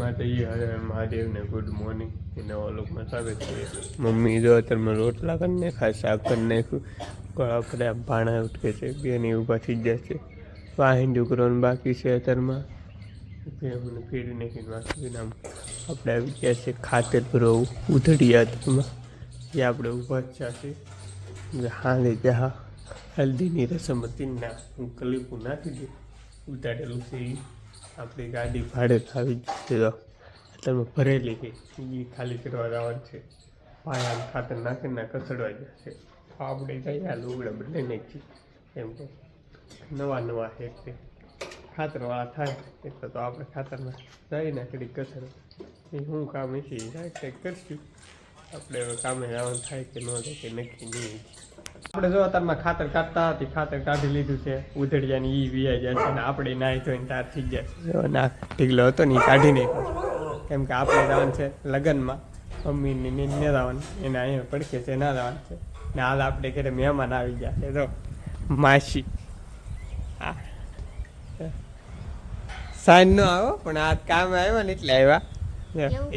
માતાજી મહાદેવને good morning એને ઓલોકમાં સ્વાગત છે મમ્મી જો અત્યારમાં રોટલા કરી નાખ્યા શાક કરી નાખ્યું ગળા પર ભાણા ઉઠકે છે બેની ઊભા થઈ છે. વાહીન છોકરાનું બાકી છે અત્યારમાં. મને ફેરી નાખી વાંચીને આમ આપણે આવી ગયા છે ખાતર ભરવું ઉધડી અત્યારમાં જે આપણે ઊભા જ છે. હાલે જ્યાં હલ્દીની રસમ હતી ના હું કલીપું નાખી દઉં ઉતારેલું છે એ આપણી ગાડી ભાડે આવી જશે તો અત્યારમાં ભરેલી ગઈ. એ ખાલી કરવા જવાનું છે. પાયા ખાતર નાખીને કસડવા જશે આપણે ગયા, લુગડા બદલાઈ નાખીએ એમ કે નવા નવા છે ખાતરવાળા થાય. એટલે તો આપણે ખાતરમાં જઈ નાખી કચરો એ શું કામ છે એ કંઈક કરશું. આપણે હવે કામે જવાનું થાય કે ન થાય કે નક્કી નહીં આપણે જો અત્યારમાં ખાતર કાઢતા હતી ખાતર કાઢી લીધું છે. ઉધડિયાની ઈ વિયા જાય છે અને આપણે નાહી ધોઈને તાર થઈ જાય છે. ના ઢીકલો હતો ને એ કાઢી નાખ્યો. કેમ કે આપણે જવાનું છે લગ્નમાં. મમ્મીની ને ને જવાનું. એને અહીંયા પડખે છે ના જવાનું છે. ને હાલ આપણે ઘરે મહેમાન આવી ગયા છે. તો માસી. હા સાંજ નો આવો પણ આ કામ આવ્યો ને એટલે આવ્યા.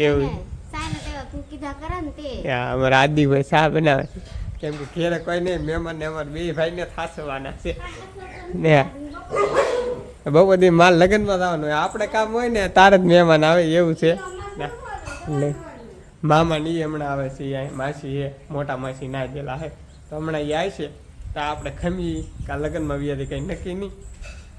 એવું યા, અમારા આદિભાઈ ચા બનાવે. છે કેમ કે ઘેરે કોઈ નહીં મહેમાન ને અમારે બે ભાઈને થાસવાના છે. ને બહુ બધી માલ લગ્નમાં જવાનું હોય. આપણે કામ હોય ને તારે જ મહેમાન આવે એવું છે. ના, મામા ની હમણાં આવે છે માસી એ મોટા માસી ના ગયેલા હે તો હમણાં એ છે. તો આપણે ખમી કા લગ્નમાં વ્યાથી કંઈ નક્કી નહીં.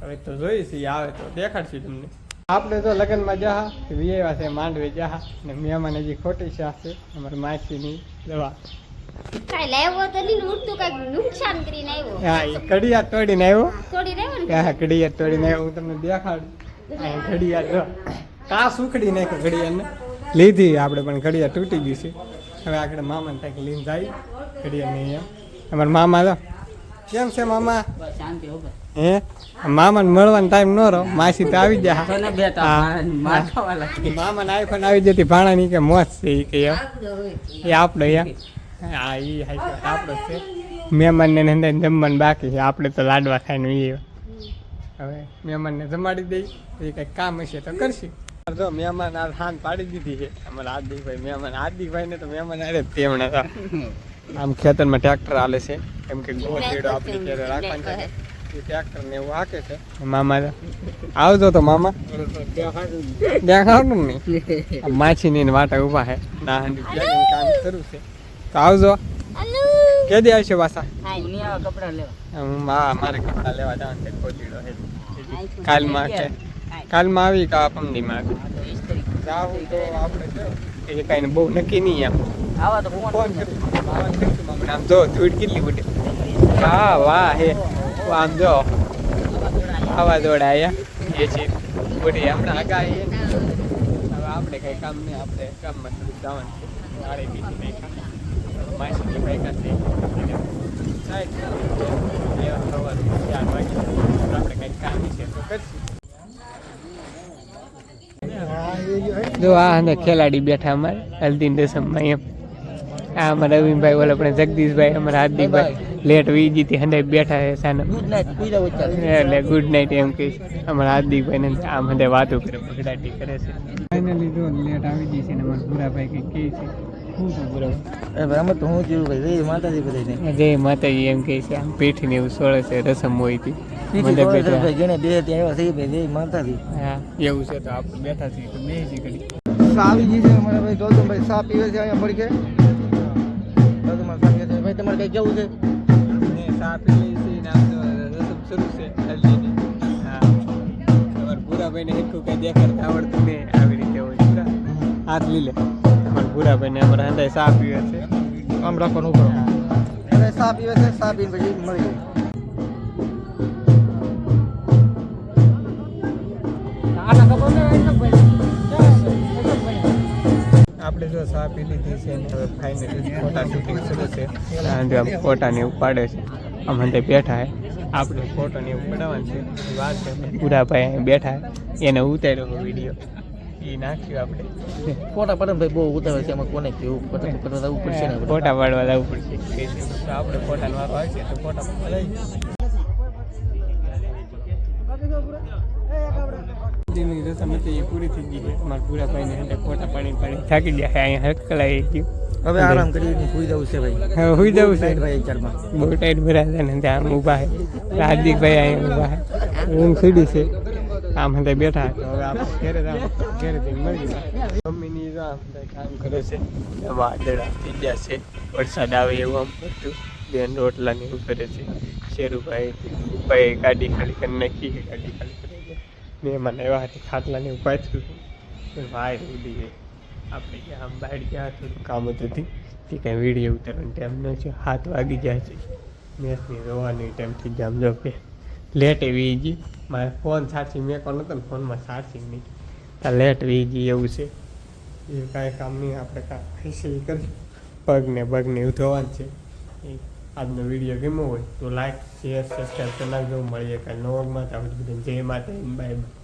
હવે તો જોઈએ છીએ આવે તો દેખાડશું તમને. આપણે તો લગ્નમાં જહા વિયેવા છે માંડવે જહા ને મહેમાન હજી ખોટી શાહ છે અમારી માસીની દવા. કાંઈ લાવ્યો તો નહીં ઉડતું કાંઈક નુકસાન કરીને આવ્યો. હા એ કડિયાત તોડીને આવ્યો. હા કડિયાત તોડીને આવ્યો હું તમને દેખાડું. હા ઘડિયાળ જો કા સુખડી નાખ્યો ઘડિયાળને. લીધી આપણે પણ ઘડિયાળ તૂટી ગઈ છે. હવે આગળ મામાને ત્યાં લઈને જાય ઘડિયાળને અહીંયા. અમારા મામા તો કેમ છે મામા? શાંતિ હો હે? મામાને મળવાનો ટાઈમ ન રહો માસી તો આવી જા તો મામાને આઈફોન આવી જતી. ભાણા ની કે મોત છે એ કે એ આપણો એમ. હા એ આપણો છે. મહેમાનને અંદર જમવાનું બાકી છે. આપણે તો લાડવા ખાઈને એ હવે મહેમાનને જમાડી દઈ. એ કંઈક કામ હશે તો કરશે. જો મહેમાન આ હાન પાડી દીધી છે. અમારા હાર્દિકભાઈ મહેમાન. હાર્દિકભાઈ ને તો મહેમાન આરે તેમણે તો આમ ખેતરમાં ટ્રેક્ટર હાલે છે. કેમ કે ગોળેડો આપણી ઘરે રાખવાની ટ્રેક્ટર ને એવું હાકે છે. મામા આવજો તો મામા. દેખાડું નહીં માછી ની. વાટા ઊભા છે ના કામ શરૂ છે. તો આવજો. કે દે આવશે પાછા? કપડા લેવા. હું મા મારે કપડા લેવા જવાનું છે કાલમાં આવી કા પમદીમાં આવી જાવું તો આપણે જો એ કાંઈ બહુ નક્કી નહીં એમ. આવા તો ફોન ફોન આમ જો ધૂળ કેટલી ઉડે વાહ વાહ હે. આમ જો આવા દોડા આયા એ છે. ઉડી હમણાં હે. હવે આપણે કઈ કામ નહીં આપણે કામમાં થોડુંક જવાનું છે. ગાડી બીજી નહીં લેવા સવારે ચાર વાગે આપણે કંઈક કામ છે તો કરશું. જો આ ખેલાડી બેઠા અમારે હલ્દી રસમમાં એમ. આ અમારા રવિભાઈ ઓલા આપણે જગદીશભાઈ અમારા હાર્દિકભાઈ. લેટ વી જીતી હંડે બેઠા છે સાના. ગુડ નાઈટ પી જાવ એટલે ગુડ નાઇટ એમ કહીશ અમારા હાર્દિકભાઈ ને આમ હંડે વાતો કરે પગડાટી કરે છે. ફાઇનલી જો લેટ આવી ગઈ છે ને મારા ભૂરાભાઈ કંઈક કહે છે? જીવું એવું છે રસમ હોય હતી મંડપ બેઠા. ભાઈ જેને બે ત્યાં આવ્યા છે ભાઈ જય માતાજી. હા એવું છે તો આપણે બેઠા છીએ આવી ગઈ છે અમારા ભાઈ ગૌતમભાઈ ચા પીવે છે અહીંયા પડી ગૌતમભાઈ પીવે છે? ભાઈ તમારે કઈ કેવું છે? લઈ છે ને આમ છે હલ્દીની છે આપણે જો પી લીધી છે. ફોટા શૂટિંગ શરૂ છે ફોટાને એવું પાડે છે. હંધે બેઠા હે. આપણે ફોટોને એવું પડાવવાનું છે. વાત છે. પૂરા ભાઈ અહીં બેઠા એને ઉતાર્યો વીડિયો એ નાખ્યું આપણે. ફોટા પડે ભાઈ બહુ ઉતાવે છે. એમાં કોને કેવું? ફોટા પડવા જવું પડશે ને. ફોટા પાડવા જવું પડશે. તો આપણે ફોટાનો વારો છે તો ફોટા પડાવી રસમ હતી એ પૂરી થઈ ગઈ છે. મારા પૂરા ભાઈને ફોટા પાણી પાણી થાકી ગયા અહીંયા હરકલાઈ ગયું. હવે આરામ કરીને સુઈ જવું છે ભાઈ. હવે સુઈ જવું છે? ભાઈ ચારમાં બહુ ટાઈટ ભરાય છે ને ત્યાં આમ ઊભા છે. હાર્દિકભાઈ અહીં ઊભા છે. ઊંઘ સીડી છે. આમ હતા બેઠા હવે આપણે ઘેરે જાવ ઘેરે મળી જાય મમ્મીની તો આમ બધા કામ કરે છે. વાદળ થઈ ગયા છે. વરસાદ આવે એવું આમ હતું બેન રોટલા ને એવું કરે છે. શેરુભાઈ ભાઈ ગાડી ખાલી કરી નાખી ગાડી ખાલી કરી મેં મને એવા હતા ખાટલા ને એવું થયું ભાઈ ઉડી ગઈ. આપણે જે બહાર ગયા થોડું કામ હતું તે કાંઈ વીડિયો ઉતારવાનો ટાઈમ ન છે. હાથ વાગી ગયા છે. મેચની રોવાની ટાઈમ થઈ આમ જો કે લેટ એવી ગઈ. મારે ફોન સાચી મેં કોણ હતો ને? ફોનમાં સાચી નહીં. આ લેટ વી ગઈ એવું છે. એ કાંઈ કામ નહીં. આપણે કાંઈ પૈસે કરી પગને પગને એવું થવાનું છે. આજનો વીડિયો ગમ્યો હોય તો લાઈક શેર સબસ્ક્રાઈબ કરી નાખજો. મળીએ કાંઈ નવગમાં તો આપણે બધા જય માતા બાય બાય